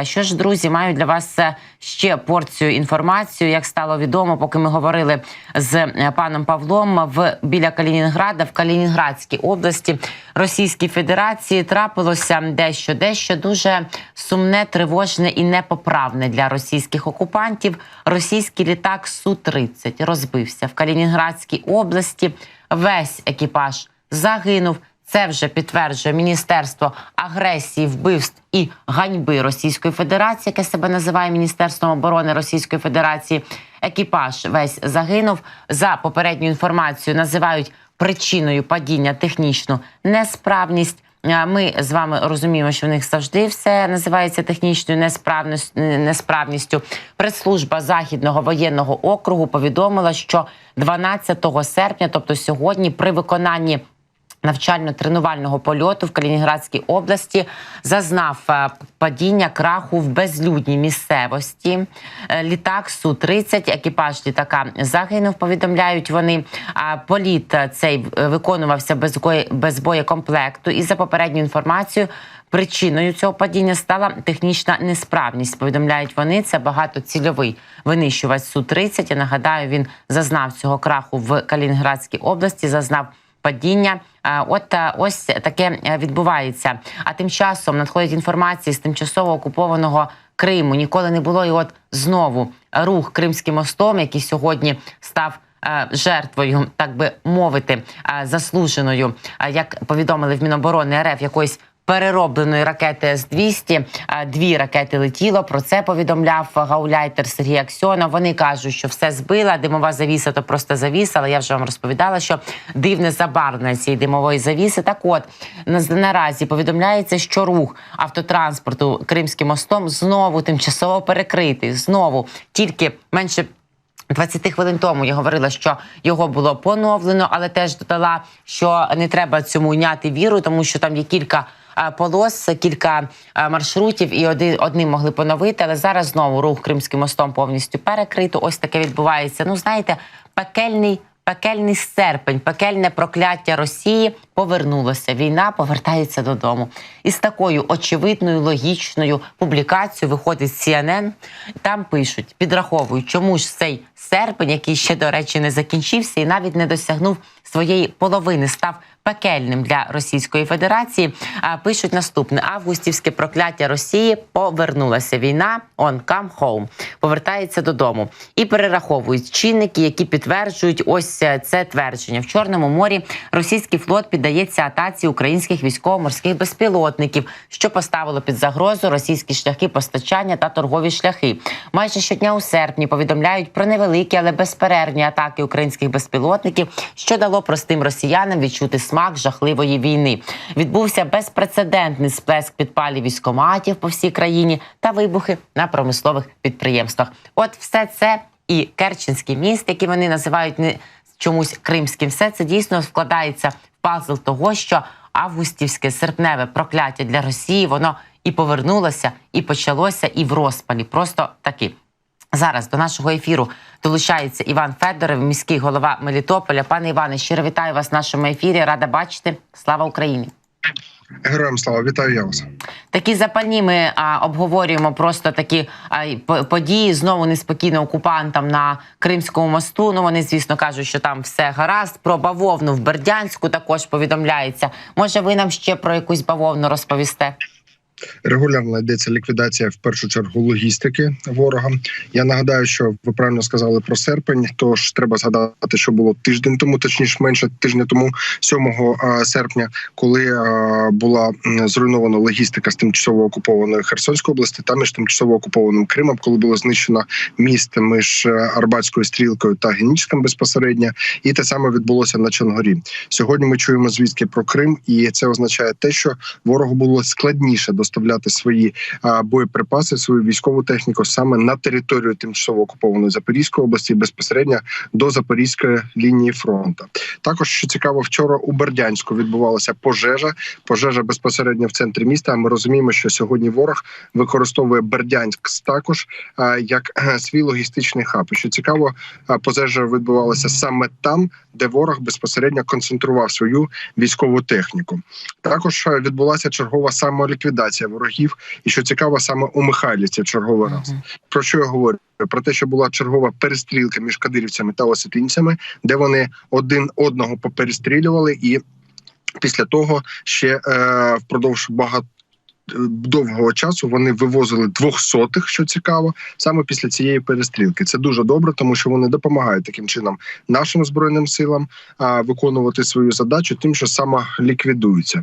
А що ж, друзі, маю для вас е, ще порцію інформацію. Як стало відомо, поки ми говорили з е, паном Павлом в біля Калінінграда в Калінінградській області Російській Федерації трапилося дещо, дещо дуже сумне, тривожне і непоправне для російських окупантів. Російський літак Су 30 розбився в Калінінградській області. Весь екіпаж загинув. Це вже підтверджує Міністерство агресії, вбивств і ганьби Російської Федерації, яке себе називає Міністерством оборони Російської Федерації. Екіпаж весь загинув. За попередньою інформацією називають причиною падіння технічну несправність. Ми з вами розуміємо, що в них завжди все називається технічною несправністю. Прес-служба західного воєнного округу повідомила, що 12 серпня, тобто сьогодні, при виконанні навчально-тренувального польоту в Калінінградській області зазнав е, падіння краху в безлюдній місцевості. Е, Літак су 30 екіпаж літака загинув. Повідомляють вони. А політ е, цей виконувався без без боєкомплекту. І за попередньою інформацією. Причиною цього падіння стала технічна несправність. Повідомляють вони. Це багатоцільовий винищувач су 30 Я нагадаю, він зазнав цього краху в Калінінградській області. Зазнав падіння. От е, ось таке е, відбувається. А тим часом надходять інформації з тимчасово окупованого Криму. Ніколи не було. І от знову рух Кримським мостом, який сьогодні став. е, Жертвою, так би мовити, заслуженою, як повідомили в Міноборони РФ, якоїсь переробленої ракети С-200. Е, Дві ракети летіло. Про це повідомляв гауляйтер Сергій Аксьонов. Вони кажуть, що все збила. Димова завіса то просто завіса. Але я вже вам розповідала, що дивне забарвлення цієї димової завіси. Так, от на- наразі повідомляється, що рух автотранспорту Кримським мостом знову тимчасово перекритий. Знову тільки менше 20 хвилин тому я говорила, що його було поновлено, але теж додала, що не треба цьому йняти віру, тому що там є кілька полос, кілька е, маршрутів, і один одним могли поновити. Але зараз знову рух Кримським мостом повністю перекрито. Ось таке відбувається. Ну, знаєте, пекельний. Пекельний серпень, пекельне прокляття Росії повернулося. Війна повертається додому. І з такою очевидною логічною публікацією виходить CNN. Там пишуть, підраховують, чому ж цей серпень, який ще, до речі, не закінчився і навіть не досягнув своєї половини, став пекельним для Російської Федерації. А пишуть наступне: августівське прокляття Росії повернулася. Війна on come home. повертається додому і перераховують чинники, які підтверджують ось е, це твердження. В Чорному морі російський флот піддається атаці українських військово-морських безпілотників, що поставило під загрозу російські шляхи постачання та торгові шляхи. Майже щодня у серпні повідомляють про невеликі, але безперервні атаки українських безпілотників, що дало простим росіянам відчути смак жахливої війни. Відбувся безпрецедентний сплеск підпалів військоматів по всій країні та вибухи на промислових підприємствах. От все це і Керченський міст, який вони називають не чомусь кримським, все це дійсно складається в пазл того, що августівське серпневе прокляття для Росії воно і повернулося, і почалося, і в розпалі. Просто таки. Зараз до нашого ефіру долучається Іван Федоров, міський голова Мелітополя. Пане Іване, щиро вітаю вас в нашому ефірі. Рада бачити. Слава Україні! Героям слава, вітаю я вас. Такі запальні ми а, обговорюємо просто такі а, події знову неспокійно окупантам на Кримському мосту. Ну вони, звісно, кажуть, що там все гаразд. Про бавовну в Бердянську також повідомляється. Може, ви нам ще про якусь бавовну розповісте? Регулярно йдеться ліквідація в першу чергу логістики ворога. Я нагадаю, що ви правильно сказали про серпень. Тож треба згадати, що було тиждень тому, точніше менше тижня тому, 7 е, серпня, коли е, була зруйнована логістика з тимчасово окупованої Херсонської області та між тимчасово окупованим Кримом, коли було знищено міст між е, Арбатською стрілкою та Генічком безпосередньо, і те саме відбулося на Чонгорі. Сьогодні ми чуємо звістки про Крим, і це означає те, що ворогу було складніше доставляти свої боєприпаси, свою військову техніку саме на територію тимчасово окупованої Запорізької області, безпосередньо до Запорізької лінії фронту. Також що цікаво, вчора у Бердянську відбувалася пожежа. Пожежа безпосередньо в центрі міста. Ми розуміємо, що сьогодні ворог використовує Бердянськ також як е, свій логістичний хаб. Що цікаво, пожежа відбувалася саме там, де ворог безпосередньо концентрував свою військову техніку. Також е, відбулася чергова самоліквідація ліквідація ворогів. І що цікаво, саме у Михайлівці черговий раз. Про що я говорю? Про те, що була чергова перестрілка між кадирівцями та осетинцями, де вони один одного поперестрілювали, і після того ще е, впродовж багато. Довгого часу вони вивозили двохсотих, що цікаво, саме після цієї перестрілки. Це дуже добре, тому що вони допомагають таким чином нашим збройним силам а, виконувати свою задачу, тим, що саме ліквідуються.